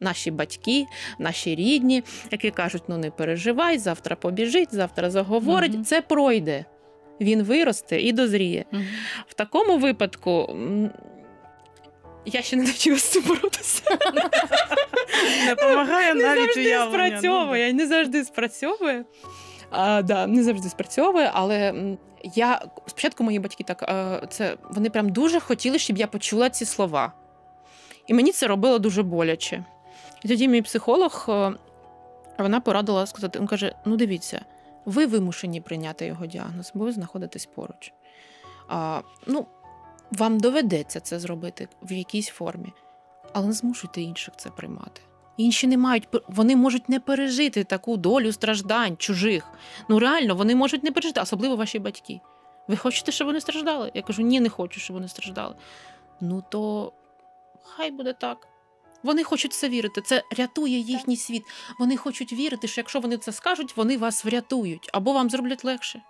Наші батьки, наші рідні, які кажуть: ну не переживай, завтра побіжить, завтра заговорить. Мгм. Це пройде. Він виросте і дозріє. В такому випадку я ще не навчилася з цим боротися. Не допомагає не навіть уявлення. ну, спрацьовує, не завжди спрацьовує. А, да, не завжди спрацьовує, але я спочатку мої батьки так е, це вони прям дуже хотіли, щоб я почула ці слова. І мені це робило дуже боляче. І тоді мій психолог е, вона порадила сказати: він каже: ну дивіться, ви вимушені прийняти його діагноз, бо ви знаходитесь поруч. А, ну, вам доведеться це зробити в якійсь формі, але не змушуйте інших це приймати. Інші не мають, вони можуть не пережити таку долю страждань чужих. Ну реально, вони можуть не пережити, особливо ваші батьки. Ви хочете, щоб вони страждали? Я кажу, ні, не хочу, щоб вони страждали. Ну то хай буде так. Вони хочуть це вірити. Це рятує їхній світ. Вони хочуть вірити, що якщо вони це скажуть, вони вас врятують або вам зроблять легше.